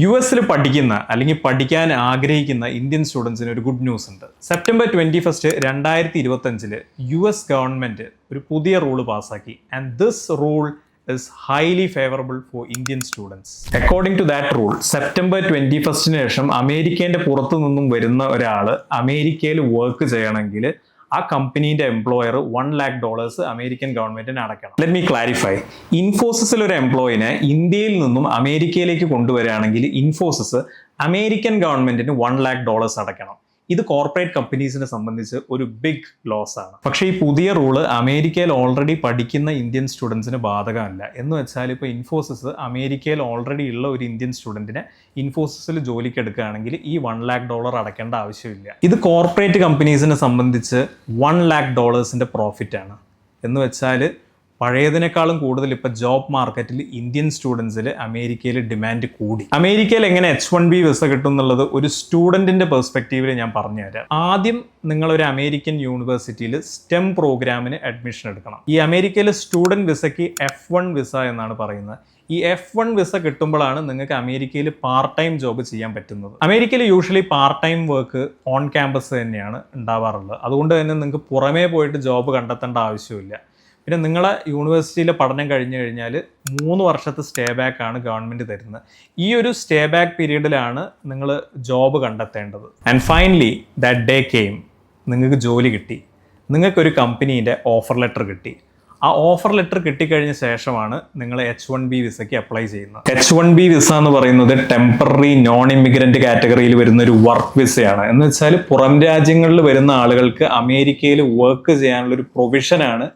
U എസിൽ പഠിക്കുന്ന അല്ലെങ്കിൽ പഠിക്കാൻ ആഗ്രഹിക്കുന്ന ഇന്ത്യൻ സ്റ്റുഡൻസിന് ഒരു ഗുഡ് ന്യൂസ് ഉണ്ട്. സെപ്റ്റംബർ ട്വന്റി ഫസ്റ്റ് രണ്ടായിരത്തി ഇരുപത്തഞ്ചിൽ യു എസ് ഗവൺമെന്റ് ഒരു പുതിയ റൂൾ പാസ്സാക്കി. And this rule is highly favourable for Indian students according to that rule September twenty ഫസ്റ്റിന് ശേഷം അമേരിക്കേന്റെ പുറത്തു നിന്നും വരുന്ന ഒരാൾ അമേരിക്കയിൽ വർക്ക് ചെയ്യണമെങ്കിൽ ആ കമ്പനീന്റെ employer one lakh dollars American ഗവൺമെന്റിന് അടക്കണം ലെറ്റ് മീ ക്ലാരിഫൈ ഇൻഫോസിസിൽ ഒരു എംപ്ലോയിനെ ഇന്ത്യയിൽ നിന്നും അമേരിക്കയിലേക്ക് കൊണ്ടുവരികയാണെങ്കിൽ ഇൻഫോസിസ് അമേരിക്കൻ ഗവൺമെന്റിന് വൺ ലാക്ക് ഡോളേഴ്സ് അടയ്ക്കണം. ഇത് കോർപ്പറേറ്റ് കമ്പനീസിനെ സംബന്ധിച്ച് ഒരു ബിഗ് ലോസ് ആണ്. പക്ഷേ ഈ പുതിയ റൂൾ അമേരിക്കയിൽ ഓൾറെഡി പഠിക്കുന്ന ഇന്ത്യൻ സ്റ്റുഡൻസിന് ബാധകമല്ല. എന്ന് വെച്ചാൽ ഇപ്പോൾ ഇൻഫോസിസ് അമേരിക്കയിൽ ഓൾറെഡി ഉള്ള ഒരു ഇന്ത്യൻ സ്റ്റുഡന്റിനെ ഇൻഫോസിസിൽ ജോലിക്ക് എടുക്കുകയാണെങ്കിൽ ഈ വൺ ലാക്ക് ഡോളർ അടയ്ക്കേണ്ട ആവശ്യമില്ല. ഇത് കോർപ്പറേറ്റ് കമ്പനീസിനെ സംബന്ധിച്ച് വൺ ലാക്ക് ഡോളേഴ്സിന്റെ പ്രോഫിറ്റ് ആണ്. എന്ന് വെച്ചാൽ പഴയതിനേക്കാളും കൂടുതൽ ഇപ്പൊ ജോബ് മാർക്കറ്റിൽ ഇന്ത്യൻ സ്റ്റുഡൻസിൽ അമേരിക്കയിൽ ഡിമാൻഡ് കൂടി. അമേരിക്കയിൽ എങ്ങനെ എച്ച് വൺ ബി വിസ കിട്ടും എന്നുള്ളത് ഒരു സ്റ്റുഡന്റിന്റെ പെർസ്പെക്റ്റീവിൽ ഞാൻ പറഞ്ഞുതരാം ആദ്യം നിങ്ങൾ ഒരു അമേരിക്കൻ യൂണിവേഴ്സിറ്റിയിൽ സ്റ്റെം പ്രോഗ്രാമിന് അഡ്മിഷൻ എടുക്കണം. ഈ അമേരിക്കയിലെ സ്റ്റുഡന്റ് വിസയ്ക്ക് എഫ് വൺ വിസ എന്നാണ് പറയുന്നത്. ഈ എഫ് വൺ വിസ കിട്ടുമ്പോഴാണ് നിങ്ങൾക്ക് അമേരിക്കയിൽ പാർട്ട് ടൈം ജോബ് ചെയ്യാൻ പറ്റുന്നത്. അമേരിക്കയിൽ usually part time work on campus തന്നെയാണ് ഉണ്ടാവാറുള്ളത്. അതുകൊണ്ട് തന്നെ നിങ്ങൾക്ക് പുറമേ പോയിട്ട് ജോബ് കണ്ടെത്തേണ്ട ആവശ്യമില്ല. പിന്നെ നിങ്ങളെ യൂണിവേഴ്സിറ്റിയിലെ പഠനം കഴിഞ്ഞു കഴിഞ്ഞാൽ മൂന്ന് വർഷത്തെ സ്റ്റേ ബാക്ക് ആണ് ഗവൺമെന്റ് തരുന്നത്. ഈ ഒരു സ്റ്റേ ബാക്ക് പീരീഡിലാണ് നിങ്ങൾ ജോബ് കണ്ടെത്തേണ്ടത്. And finally that day came നിങ്ങൾക്ക് ജോലി കിട്ടി. നിങ്ങൾക്കൊരു കമ്പനീന്റെ ഓഫർ ലെറ്റർ കിട്ടി. ആ ഓഫർ ലെറ്റർ കിട്ടിക്കഴിഞ്ഞ ശേഷമാണ് നിങ്ങൾ എച്ച് വൺ ബി വിസയ്ക്ക് അപ്ലൈ ചെയ്യുന്നത്. എച്ച് വൺ ബി വിസ എന്ന് പറയുന്നത് ടെമ്പററി നോൺ ഇമിഗ്രന്റ് കാറ്റഗറിയിൽ വരുന്ന ഒരു വർക്ക് വിസയാണ്. എന്ന് വെച്ചാൽ പുറം രാജ്യങ്ങളിൽ വരുന്ന ആളുകൾക്ക് അമേരിക്കയിൽ വർക്ക് ചെയ്യാനുള്ള ഒരു പ്രൊവിഷനാണ്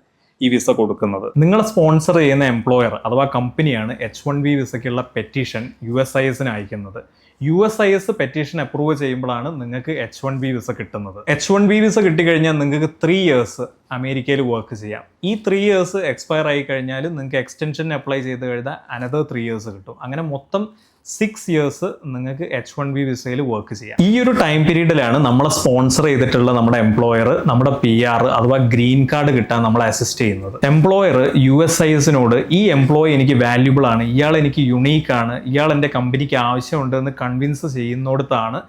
ഈ വിസ കൊടുക്കുന്നത്. നിങ്ങളെ സ്പോൺസർ ചെയ്യുന്ന എംപ്ലോയർ അഥവാ കമ്പനിയാണ് എച്ച് വൺ ബി വിസയ്ക്കുള്ള പെറ്റീഷൻ യു എസ് ഐ എസിന് അയക്കുന്നത്. U S I S petition approve ചെയ്യുമ്പോഴാണ് നിങ്ങൾക്ക് എച്ച് വൺ ബി വിസ കിട്ടുന്നത്. എച്ച് വൺ ബി വിസ കിട്ടിക്കഴിഞ്ഞാൽ നിങ്ങൾക്ക് ത്രീ ഇയേഴ്സ് അമേരിക്കയിൽ വർക്ക് ചെയ്യാം. ഈ ത്രീ ഇയേഴ്സ് എക്സ്പയർ ആയി കഴിഞ്ഞാൽ നിങ്ങൾക്ക് എക്സ്റ്റൻഷൻ അപ്ലൈ ചെയ്ത് കഴിഞ്ഞാൽ അനദർ ത്രീ ഇയേഴ്സ് കിട്ടും. അങ്ങനെ മൊത്തം സിക്സ് ഇയേഴ്സ് നിങ്ങൾക്ക് എച്ച് വൺ ബി വിസയിൽ വർക്ക് ചെയ്യാം. ഈ ഒരു ടൈം പീരീഡിലാണ് നമ്മളെ സ്പോൺസർ ചെയ്തിട്ടുള്ള നമ്മുടെ എംപ്ലോയർ നമ്മുടെ പി ആർ അഥവാ ഗ്രീൻ കാർഡ് കിട്ടാൻ നമ്മളെ അസിസ്റ്റ് ചെയ്യുന്നത്. എംപ്ലോയർ യു എസ് ഐ എസിനോട് ഈ എംപ്ലോയി എനിക്ക് വാല്യുബിൾ ആണ്. ഇയാൾ എനിക്ക് യുണീക്ക് ആണ്. ഇയാൾ എന്റെ കമ്പനിക്ക് ആവശ്യമുണ്ട് എന്ന് കൺവിൻസ് ചെയ്യുന്നിടത്താണ്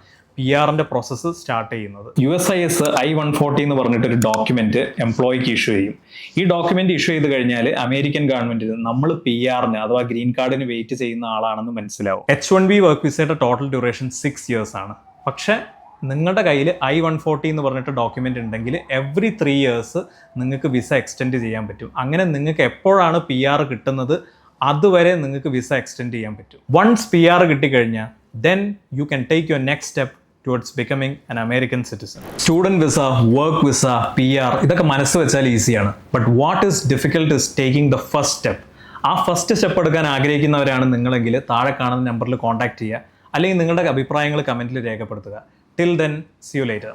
പി ആറിന്റെ പ്രോസസ്സ് സ്റ്റാർട്ട് ചെയ്യുന്നത്. U S I S I one forty എന്ന് പറഞ്ഞിട്ട് ഒരു ഡോക്യുമെന്റ് എംപ്ലോയിക്ക് ഇഷ്യൂ ചെയ്യും. ഈ ഡോക്യുമെന്റ് ഇഷ്യൂ ചെയ്ത് കഴിഞ്ഞാൽ അമേരിക്കൻ ഗവൺമെന്റിന് നമ്മൾ പി ആറിന് അഥവാ ഗ്രീൻ കാർഡിന് വെയിറ്റ് ചെയ്യുന്ന ആളാണെന്ന് മനസ്സിലാവും. എച്ച് വൺ ബി വർക്ക് വിസയുടെ ടോട്ടൽ ഡ്യൂറേഷൻ സിക്സ് ഇയേഴ്സ് ആണ്. പക്ഷെ നിങ്ങളുടെ കയ്യിൽ ഐ വൺ ഫോർട്ടി എന്ന് പറഞ്ഞിട്ട് ഡോക്യുമെന്റ് ഉണ്ടെങ്കിൽ എവറി ത്രീ ഇയേഴ്സ് നിങ്ങൾക്ക് വിസ എക്സ്റ്റെൻഡ് ചെയ്യാൻ പറ്റും. അങ്ങനെ നിങ്ങൾക്ക് എപ്പോഴാണ് പി ആർ കിട്ടുന്നത് അതുവരെ നിങ്ങൾക്ക് വിസ എക്സ്റ്റെൻഡ് ചെയ്യാൻ പറ്റും. വൺസ് പി ആർ കിട്ടിക്കഴിഞ്ഞാൽ then you can take your next step towards becoming an American citizen student visa work visa P R ഇതൊക്കെ മനസ്സ് വെച്ചാൽ ഈസിയാണ് but what is difficult is taking the first step ആ first step എടുക്കാൻ ആഗ്രഹിക്കുന്നവരാണ് നിങ്ങളെങ്കിൽ താഴെ കാണുന്ന നമ്പറിൽ കോൺടാക്ട് ചെയ്യുക. അല്ലെങ്കിൽ നിങ്ങളുടെ അഭിപ്രായങ്ങൾ കമന്റിൽ രേഖപ്പെടുത്തുക. Till then see you later